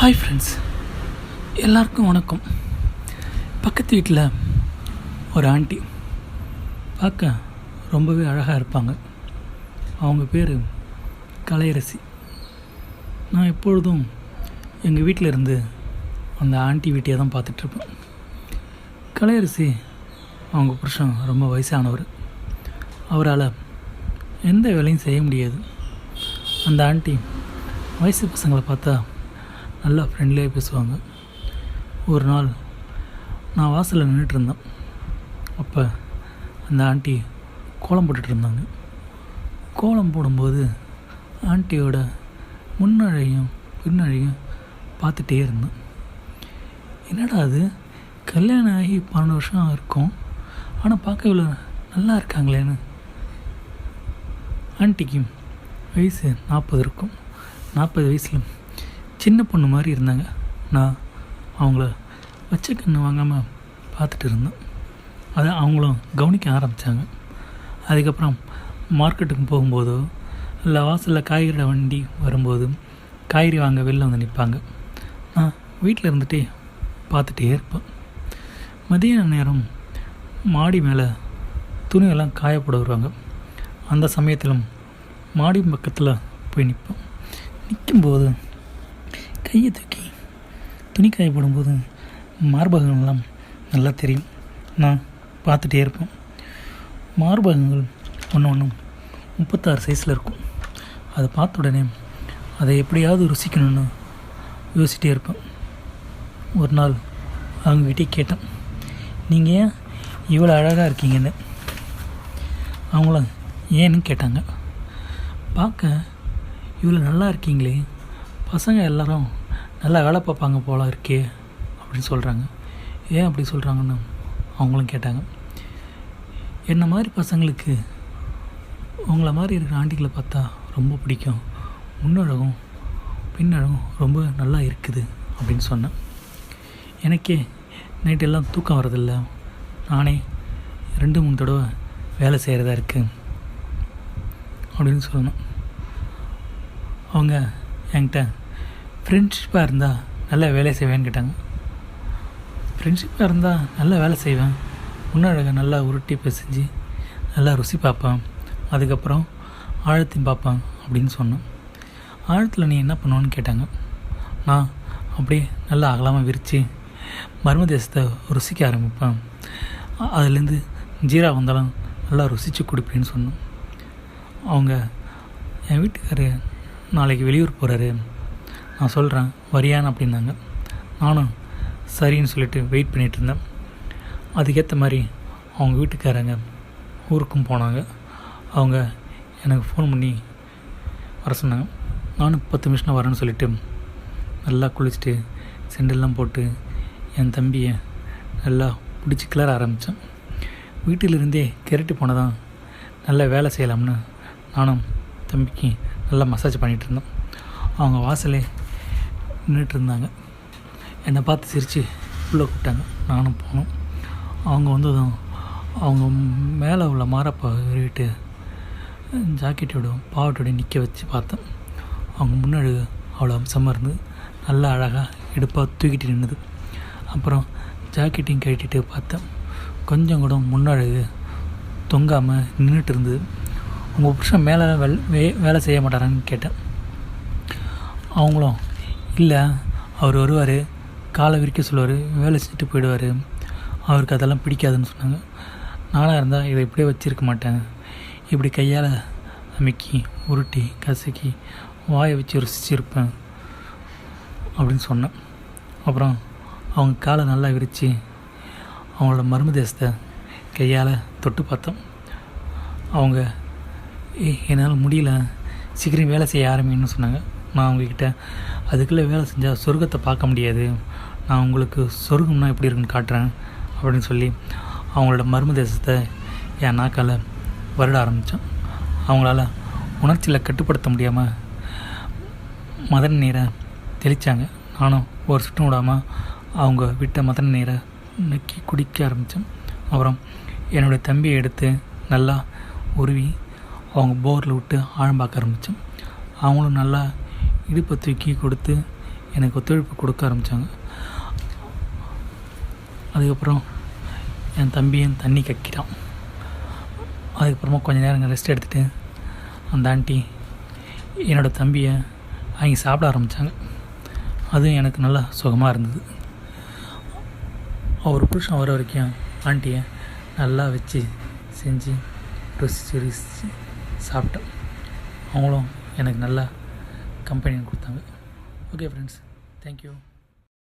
Hi friends எல்லாருக்கும் வணக்கம். பக்கத்து வீட்டில் ஒரு ஆண்டி. பார்க்க ரொம்பவே அழகாக இருப்பாங்க. அவங்க பேர் கலையரசி. நான் எப்பொழுதும் எங்கள் வீட்டில் இருந்து அந்த ஆண்டி வீட்டையே தான் பார்த்துட்ருப்பேன் கலையரசி அவங்க புருஷன் ரொம்ப வயசானவர். அவரால் எந்த வேலையும் செய்ய முடியாது. அந்த ஆண்டி வயசு பசங்களை பார்த்தா நல்லா ஃப்ரெண்ட்லியாக பேசுவாங்க. ஒரு நாள் நான் வாசலில் நின்றுட்டு இருந்தேன் அப்போ அந்த ஆண்டி கோலம் போட்டுட்டு இருந்தாங்க. கோலம் போடும்போது ஆண்டியோட முன்னழையும் பின்னழையும் பார்த்துட்டே இருந்தேன். என்னடா அது? கல்யாணம் ஆகி பன்னெண்டு வருஷம் இருக்கும் ஆனால் பார்க்க இவ்வளோ நல்லா இருக்காங்களேன்னு. ஆண்டிக்கு வயசு நாற்பது இருக்கும். நாற்பது வயசில் சின்ன பொண்ணு மாதிரி இருந்தாங்க. நான் அவங்கள வச்ச கண்ணு வாங்காமல் பார்த்துட்டு இருந்தேன். அதை அவங்களும் கவனிக்க ஆரம்பித்தாங்க அதுக்கப்புறம் மார்க்கெட்டுக்கு போகும்போதோ இல்லை வாசலில் காய்கறி வண்டி வரும்போது காய்கறி வாங்க வெளில வந்து நிற்பாங்க. நான் வீட்டில் இருந்துகிட்டே பார்த்துட்டே இருப்பேன். மதிய நேரம் மாடி மேலே துணியெல்லாம் காயப்பட வருவாங்க. அந்த சமயத்திலும் மாடி பக்கத்தில் போய் நிற்போம் நிற்கும்போது கையை தூக்கி துணி காய போடும்போது மார்பகங்கள்லாம் நல்லா தெரியும். நான் பார்த்துட்டே இருப்பேன். மார்பகங்கள் ஒன்று ஒன்றும் முப்பத்தாறு சைஸில் இருக்கும். அதை பார்த்த உடனே அதை எப்படியாவது ருசிக்கணும்னு யோசிச்சிட்டே இருப்பேன். ஒரு நாள் அவங்ககிட்டே கேட்டேன். நீங்கள் ஏன் இவ்வளோ அழகாக இருக்கீங்கன்னு? அவங்கள ஏன்னு? கேட்டாங்க. பார்க்க இவ்வளோ நல்லா இருக்கீங்களே பசங்க எல்லாரும் நல்லா வேலை பார்ப்பாங்க போல இருக்கே அப்படின்னு சொல்கிறாங்க ஏன் அப்படி சொல்கிறாங்கன்னு அவங்களும் கேட்டாங்க. என்ன மாதிரி பசங்களுக்கு உங்களை மாதிரி இருக்கிற ஆண்டிகளை பார்த்தா ரொம்ப பிடிக்கும். முன்னழகும் பின்னழகும் ரொம்ப நல்லா இருக்குது அப்படின்னு சொன்னேன். எனக்கே நைட்டெல்லாம் தூக்கம் வரதில்ல நானே ரெண்டு மூணு தடவை வேலை செய்கிறதா இருக்குது அப்படின்னு சொன்னேன். அவங்க என்கிட்ட ஃப்ரெண்ட்ஷிப்பாக இருந்தால் நல்லா வேலை செய்வேன்னு கேட்டாங்க. ஃப்ரெண்ட்ஷிப்பாக இருந்தால் நல்லா வேலை செய்வேன். முன்னழக நல்லா உருட்டி பிசைஞ்சு நல்லா ருசி பார்ப்பேன். அதுக்கப்புறம் ஆழத்தையும் பார்ப்பேன் அப்படின்னு சொன்னேன். ஆழத்தில் நீ என்ன பண்ணுவோன்னு கேட்டாங்க. நான் அப்படியே நல்லா அகலாமல் விரித்து மர்ம தேசத்தை ருசிக்க ஆரம்பிப்பேன். அதுலேருந்து ஜீரா வந்தாலும் நல்லா ருசித்து கொடுப்பேன்னு சொன்னோம் அவங்க என் வீட்டுக்காரர் நாளைக்கு வெளியூர் போகிறாரு நான் சொல்கிறேன் வரியான்னு அப்படின்னாங்க. நானும் சரின்னு சொல்லிட்டு வெயிட் பண்ணிகிட்டு இருந்தேன். அதுக்கேற்ற மாதிரி அவங்க வீட்டுக்காரங்க ஊருக்கும் போனாங்க. அவங்க எனக்கு ஃபோன் பண்ணி வர சொன்னாங்க. நானும் பத்து நிமிஷம் வரேன்னு சொல்லிட்டு நல்லா குளிச்சுட்டு செண்டெல்லாம் போட்டு என் தம்பியை நல்லா பிடிச்சி கிளற ஆரம்பித்தேன் வீட்டிலிருந்தே கிரட்டி போனதான் நல்லா வேலை செய்யலாம்னு நானும் தம்பிக்கு நல்லா மசாஜ் பண்ணிகிட்டு இருந்தோம் அவங்க வாசலே நின்றுட்டு இருந்தாங்க என்னை பார்த்து சிரித்து உள்ளே கூப்பிட்டாங்க. நானும் போனோம். அவங்க வந்ததும் அவங்க மேலே உள்ள மாரப்பா விரிவிட்டு ஜாக்கெட்டோட பாவட்டோட நிற்க வச்சு பார்த்தேன் அவங்க முன்னாடி அவ்வளோ அம்சமாக இருந்து நல்லா அழகாக இடுப்பாக தூக்கிட்டு நின்றுது அப்புறம் ஜாக்கெட்டையும் கட்டிட்டு பார்த்தேன் கொஞ்சம் கூட முன்னழகு தொங்காமல் நின்றுட்டு இருந்தது உங்கள் புருஷன் மேலே வெல் வே வேலை செய்ய மாட்டாரான்னு கேட்டேன். அவங்களும் இல்லை அவர் வருவார் காலை விரிக்க சொல்லுவார் வேலை செஞ்சுட்டு போயிடுவார். அவருக்கு அதெல்லாம் பிடிக்காதுன்னு சொன்னாங்க. நானாக இருந்தால் இதை இப்படியே வச்சுருக்க மாட்டேன். இப்படி கையால் அமைக்கி உருட்டி கசக்கி வாயை வச்சு ருசிச்சிருப்பேன் அப்படின்னு சொன்னேன். அப்புறம் அவங்க காலை நல்லா விரித்து அவங்களோட மர்ம தேசத்தை கையால் தொட்டு பார்த்தோம். அவங்க ஏய் என்னால் முடியல. சீக்கிரம் வேலை செய்ய ஆரம்பின்னு சொன்னாங்க. நான் அவங்கக்கிட்ட அதுக்குள்ளே வேலை செஞ்சால் சொர்க்கத்தை பார்க்க முடியாது. நான் உங்களுக்கு சொர்க்கம்னா எப்படி இருக்குன்னு காட்டுறேன் அப்படின்னு சொல்லி அவங்களோட மர்ம தேசத்தை என் நாக்கால் வருட ஆரம்பித்தேன் அவங்களால உணர்ச்சியில் கட்டுப்படுத்த முடியாமல் மதன் நீரை தெளித்தாங்க நானும் ஒரு சுட்டம் விடாமல் அவங்க விட்ட மதன் நீரை நக்கி குடிக்க ஆரம்பித்தேன் அப்புறம் என்னுடைய தம்பியை எடுத்து நல்லா உருவி அவங்க போரில் விட்டு ஆழம் பார்க்க ஆரம்பித்தேன் அவங்களும் நல்லா இடுப்பை தூக்கி கொடுத்து எனக்கு ஒத்துழைப்பு கொடுக்க ஆரம்பித்தாங்க அதுக்கப்புறம் என் தம்பியும் தண்ணி கக்கிட்டான். அதுக்கப்புறமா கொஞ்ச நேரம் ரெஸ்ட் எடுத்துகிட்டு அந்த ஆண்டி என்னோடய தம்பியை அவங்க சாப்பிட ஆரம்பித்தாங்க அதுவும் எனக்கு நல்லா சுகமாக இருந்தது. அவர் புருஷன் வர வரைக்கும் ஆண்டியை நல்லா வச்சு செஞ்சு ருசிச்சு ருசிச்சு சாப்பிட்டேன் அவங்களும் எனக்கு நல்லா கம்பெனி கொடுத்தாங்க. Okay friends thank you